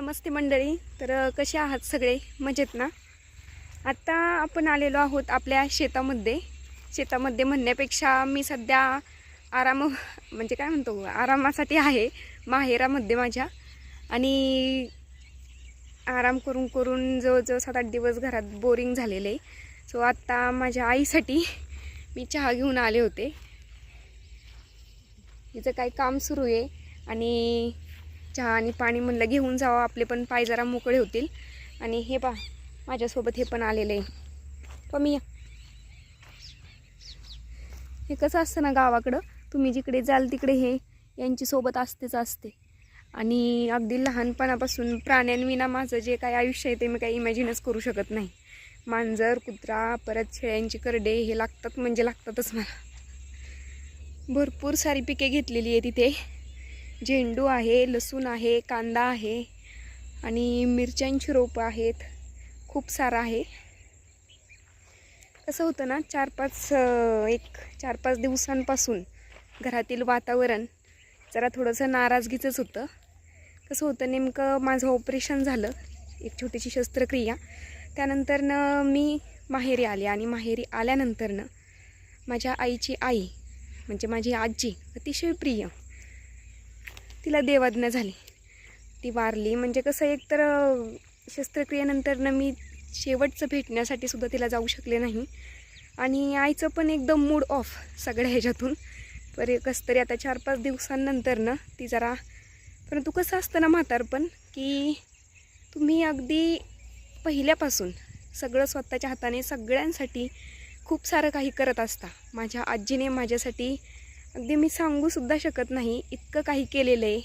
नमस्ते मंडळी. तर कसे आहात सगळे? मजेत ना? आत्ता आपण आलेलो आहोत आपल्या शेतामध्ये. शेतामध्ये म्हणण्यापेक्षा मी सध्या आराम म्हणजे काय म्हणतो आरामासाठी आहे. माहेरामध्ये माझ्या. आणि आराम करून करून जवळजवळ सात आठ दिवस घरात बोरिंग झालेले. सो आत्ता माझ्या आईसाठी मी चहा घेऊन आले होते. तिचं काही काम सुरू आहे. आणि चहा आणि पाणी म्हणलं घेऊन जावं आपले पण पाय जरा मोकळे होतील. आणि हे पा माझ्यासोबत हे पण आलेलं आहे. कमी या. हे कसं असतं ना गावाकडं तुम्ही जिकडे जाल तिकडे हे यांची सोबत असतेच असते. आणि अगदी लहानपणापासून प्राण्यांविना माझं जे काही आयुष्य आहे ते मी काही इमॅजिनच करू शकत नाही. मांजर कुत्रा परत शेळ्यांची करडे हे लागतात म्हणजे लागतातच मला. भरपूर सारी पिके घेतलेली आहे तिथे. झेंडू आहे लसूण आहे कांदा आहे आणि मिरच्यांची रोपं आहेत. खूप सारं आहे. कसं होतं ना चार पाच एक चार पाच दिवसांपासून घरातील वातावरण जरा थोडंसं नाराजगीचंच होतं. कसं होतं नेमकं माझं ऑपरेशन झालं एक छोटीशी शस्त्रक्रिया. त्यानंतरनं मी माहेरी आले आणि माहेरी आल्यानंतरनं माझ्या आईची आई म्हणजे माझी आजी अतिशय प्रिय तिला देवाज्ञा झाली. ती वारली. म्हणजे कसं एक तर शस्त्रक्रियेनंतरनं मी शेवटचं भेटण्यासाठी सुद्धा तिला जाऊ शकले नाही. आणि आईचं पण एकदम मूड ऑफ सगळ्या ह्याच्यातून. पर कसं तरी आता चार पाच दिवसांनंतरनं ती जरा परंतु कसं असतं ना म्हातारपण की तुम्ही अगदी पहिल्यापासून सगळं स्वतःच्या हाताने सगळ्यांसाठी खूप सारं काही करत असता. माझ्या आजीने माझ्यासाठी अगदी मी सांगूसुद्धा शकत नाही इतकं काही केलेलं आहे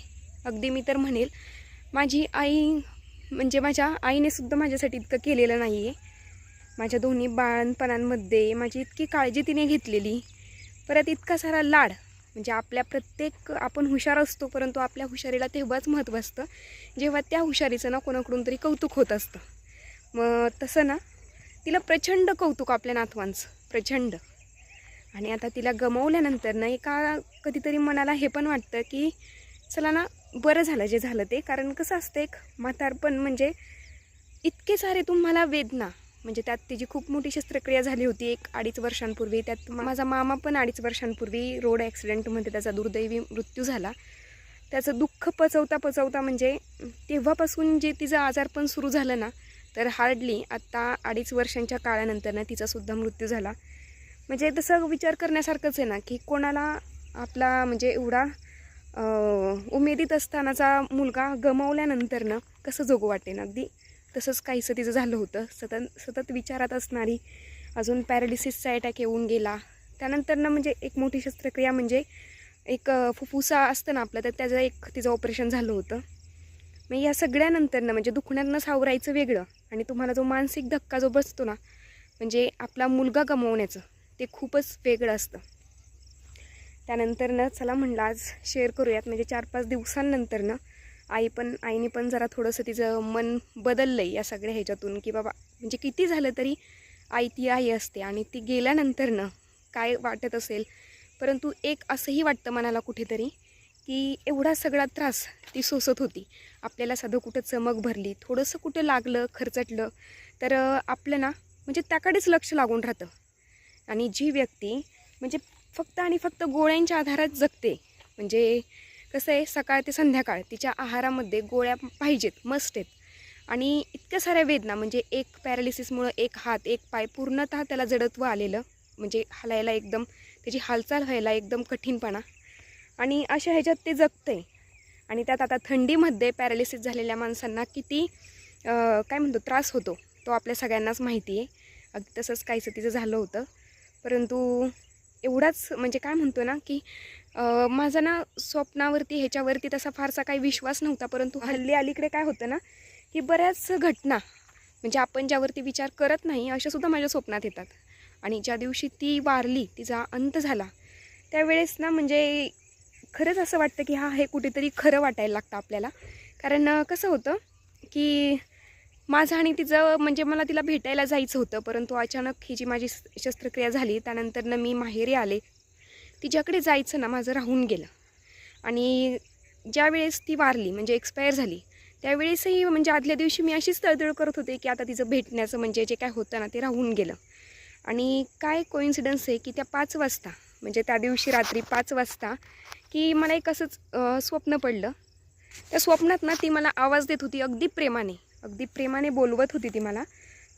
अगदी मी तर म्हणेल माझी आई म्हणजे माझ्या आईनेसुद्धा माझ्यासाठी इतकं केलेलं नाही आहे माझ्या दोन्ही बाळणपणांमध्ये माझी इतकी काळजी तिने घेतलेली. परत इतका सारा लाड म्हणजे आपल्या प्रत्येक आपण हुशार असतो परंतु आपल्या हुशारीला तेव्हाच महत्त्व असतं जेव्हा त्या हुशारीचं ना कोणाकडून तरी कौतुक होत असतं. मग तसं ना तिला प्रचंड कौतुक आपल्या नातवांचं प्रचंड. आणि आता तिला गमावल्यानंतर ना एका कधीतरी मनाला हे पण वाटतं की चला ना बरं झालं जे झालं ते. कारण कसं असतं एक म्हातारपण म्हणजे इतके सारे तुम्हाला वेदना. म्हणजे त्यात तिची खूप मोठी शस्त्रक्रिया झाली होती एक अडीच वर्षांपूर्वी. त्यात माझा मामा पण अडीच वर्षांपूर्वी रोड ॲक्सिडेंटमध्ये त्याचा दुर्दैवी मृत्यू झाला. त्याचं दुःख पचवता पचवता म्हणजे तेव्हापासून जे तिचं आजारपण सुरू झालं ना तर हार्डली आत्ता अडीच वर्षांच्या काळानंतर ना तिचासुद्धा मृत्यू झाला. म्हणजे तसं विचार करण्यासारखंच आहे ना की कोणाला आपला म्हणजे एवढा उमेदीत असतानाचा मुलगा गमावल्यानंतरनं कसं जोगं वाटेन? अगदी तसंच काहीसं तिचं झालं होतं. सतत सतत विचारात असणारी अजून पॅरालिसिसचा अटॅक येऊन गेला. त्यानंतरनं म्हणजे एक मोठी शस्त्रक्रिया म्हणजे एक फुफ्फुसा असतं ना आपलं तर त्याचं एक तिचं ऑपरेशन झालं होतं. मग या सगळ्यानंतरनं म्हणजे दुखण्यातनं सावरायचं वेगळं आणि तुम्हाला जो मानसिक धक्का जो बसतो ना म्हणजे आपला मुलगा गमावण्याचं. ते खूपच वेगळं असतं. त्यानंतरनं चला म्हणलं आज शेअर करूयात. म्हणजे चार पाच दिवसांनंतरनं आई पण आईने पण जरा थोडंसं तिचं मन बदललं आहे या सगळ्या ह्याच्यातून की बाबा म्हणजे किती झालं तरी आई ती आई असते आणि ती गेल्यानंतरनं काय वाटत असेल. परंतु एक असंही वाटतं मनाला कुठेतरी की एवढा सगळा त्रास ती सोसत होती. आपल्याला साधं कुठं चमक भरली थोडंसं कुठं लागलं खरचटलं तर आपलं ना म्हणजे त्याकडेच लक्ष लागून राहतं. आणि जी व्यक्ती म्हणजे फक्त आणि फक्त गोळ्यांच्या आधारात जगते म्हणजे कसं आहे सकाळ ते संध्याकाळ तिच्या आहारामध्ये गोळ्या पाहिजेत मस्ट आहेत. आणि इतक्या साऱ्या वेदना म्हणजे एक पॅरालिसिसमुळं एक हात एक पाय पूर्णतः त्याला जडत्व आलेलं म्हणजे हलायला एकदम त्याची हालचाल व्हायला एकदम कठीणपणा. आणि अशा ह्याच्यात ते जगते आणि त्यात आता थंडीमध्ये पॅरालिसिस झालेल्या माणसांना किती काय म्हणतो त्रास होतो तो आपल्या सगळ्यांनाच माहिती आहे अगदी तसंच काहीसं तिचं झालं होतं. परंतु एवढाच म्हणजे काय म्हणतो ना की माझा ना स्वप्नावरती ह्याच्यावरती तसा फारसा काही विश्वास नव्हता परंतु हल्ली अलीकडे काय होतं ना की बऱ्याच घटना म्हणजे आपण ज्यावरती विचार करत नाही अशासुद्धा माझ्या स्वप्नात येतात. आणि ज्या दिवशी ती वारली तिचा अंत झाला त्यावेळेस ना म्हणजे खरंच असं वाटतं की हा हे कुठेतरी खरं वाटायला लागतं आपल्याला. कारण कसं होतं की माझं आणि तिचं म्हणजे मला तिला भेटायला जायचं होतं परंतु अचानक ही जी माझी शस्त्रक्रिया झाली त्यानंतरनं मी माहेरी आले. तिच्याकडे जायचं ना माझं राहून गेलं. आणि ज्यावेळेस ती वारली म्हणजे एक्सपायर झाली त्यावेळेसही म्हणजे आदल्या दिवशी मी अशीच तळतळ करत होते की आता तिचं भेटण्याचं म्हणजे जे काय होतं ना ते राहून गेलं. आणि काय कोइन्सिडन्स आहे की त्या पाच वाजता म्हणजे त्या दिवशी रात्री पाच वाजता की मला एक असंच स्वप्न पडलं. त्या स्वप्नात ना ती मला आवाज देत होती अगदी प्रेमाने. अगदी प्रेमाने बोलवत होती ती मला.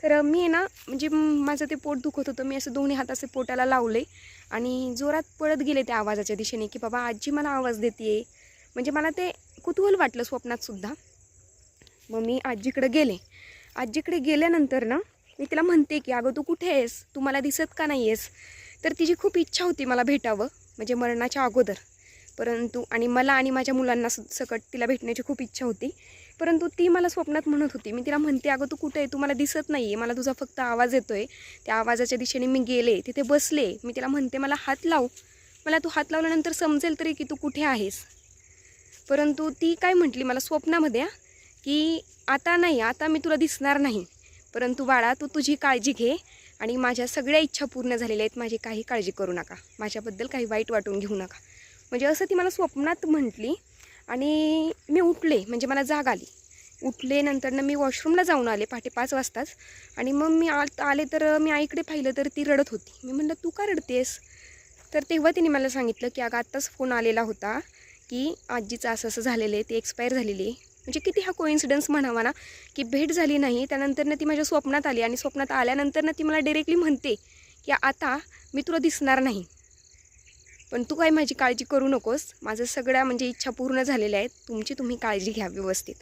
तर मी आहे ना म्हणजे माझं ते पोट दुखत होतं. मी असं दोन्ही हात असे पोटाला लावले आणि जोरात पळत गेले त्या आवाजाच्या दिशेने की बाबा आजी मला आवाज देते म्हणजे मला ते कुतूहल वाटलं स्वप्नातसुद्धा मग मी आजीकडे गेले. आजीकडे गेल्यानंतर ना मी तिला म्हणते की अगं तू कुठे आहेस? तू मला दिसत का नाही आहेस तर तिची खूप इच्छा होती मला भेटावं म्हणजे मरणाच्या अगोदर. परंतु आणि मला आणि माझ्या मुलांना सकट तिला भेटण्याची खूप इच्छा होती. परंतु ती मला स्वप्नात म्हणत होती. मी तिला म्हणते अगं तू कुठे आहे? तू मला दिसत नाही आहे मला तुझा फक्त आवाज येतो आहे त्या आवाजाच्या दिशेने मी गेले. तिथे बसले. मी तिला म्हणते मला हात लाव. मला तू हात लावल्यानंतर समजेल तरी की तू कुठे आहेस. परंतु ती काय म्हटली मला स्वप्नामध्ये की आता नाही. आता मी तुला दिसणार नाही. परंतु बाळा तू तुझी काळजी घे आणि माझ्या सगळ्या इच्छा पूर्ण झालेल्या आहेत. माझी काही काळजी करू नका. माझ्याबद्दल काही वाईट वाटून घेऊ नका. म्हणजे असं ती मला स्वप्नात म्हटली आणि मी उठले म्हणजे मला जाग आली. उठले नंतरनं मी वॉशरूमला जाऊन आले पहाटे पाच वाजताच. आणि मग मी आले तर मी आईकडे पाहिलं तर ती रडत होती. मी म्हणलं तू का रडतेस? तर तेव्हा तिने मला सांगितलं की अगं आत्ताच फोन आलेला होता की आजीचं असं असं झालेलं आहे ते एक्सपायर झालेली आहे. म्हणजे किती हा कोइन्सिडन्स म्हणावा ना की भेट झाली नाही त्यानंतरनं ती माझ्या स्वप्नात आली. आणि स्वप्नात आल्यानंतरनं ती मला डिरेक्टली म्हणते की आता मी तुला दिसणार नाही. पण तू काही माझी काळजी करू नकोस. माझं सगळ्या म्हणजे इच्छा पूर्ण झालेल्या आहेत. तुमची तुम्ही काळजी घ्या व्यवस्थित.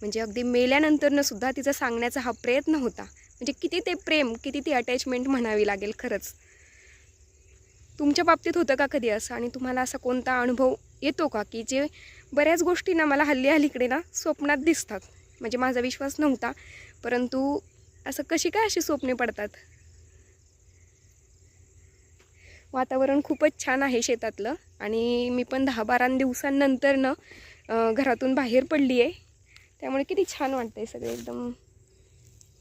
म्हणजे अगदी मेल्यानंतरनं सुद्धा तिचा सांगण्याचा हा प्रयत्न होता. म्हणजे किती ते प्रेम किती ती अटॅचमेंट म्हणावी लागेल खरंच. तुमच्या बाबतीत होतं का कधी असं? आणि तुम्हाला असा कोणता अनुभव येतो का? की जे बऱ्याच गोष्टी ना मला हल्ली हल्लीकडे ना स्वप्नात दिसतात. म्हणजे माझा विश्वास नव्हता. परंतु असं कशी काय अशी स्वप्ने पडतात? वातावरण खूपच छान आहे शेतातलं. आणि मी पण दहा बारा दिवसांनंतरनं घरातून बाहेर पडली आहे त्यामुळे किती छान वाटतंय सगळं एकदम.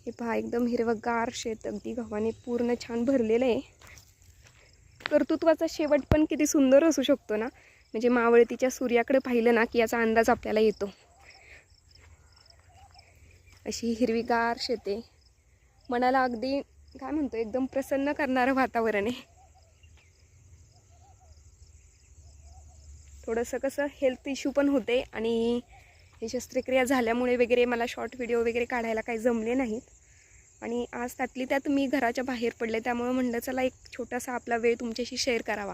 हे पहा एकदम हिरवगार शेत. अगदी गव्हाने पूर्ण छान भरलेलं आहे. कर्तृत्वाचा शेवट पण किती सुंदर असू शकतो ना? म्हणजे मावळतीच्या सूर्याकडे पाहिलं ना की याचा अंदाज आपल्याला येतो. अशी हिरवीगार शेते. मनाला अगदी काय म्हणतो एकदम प्रसन्न करणारं वातावरण आहे. थोडंसं कसं हेल्थ इश्यू पण होते आणि हे शस्त्रक्रिया झाल्यामुळे वगैरे मला शॉर्ट व्हिडिओ वगैरे काढायला काही जमले नाहीत. आणि आज त्यातली त्यात मी घराच्या बाहेर पडले त्यामुळे म्हणलं चला एक छोटासा आपला वेळ तुमच्याशी शेअर करावा.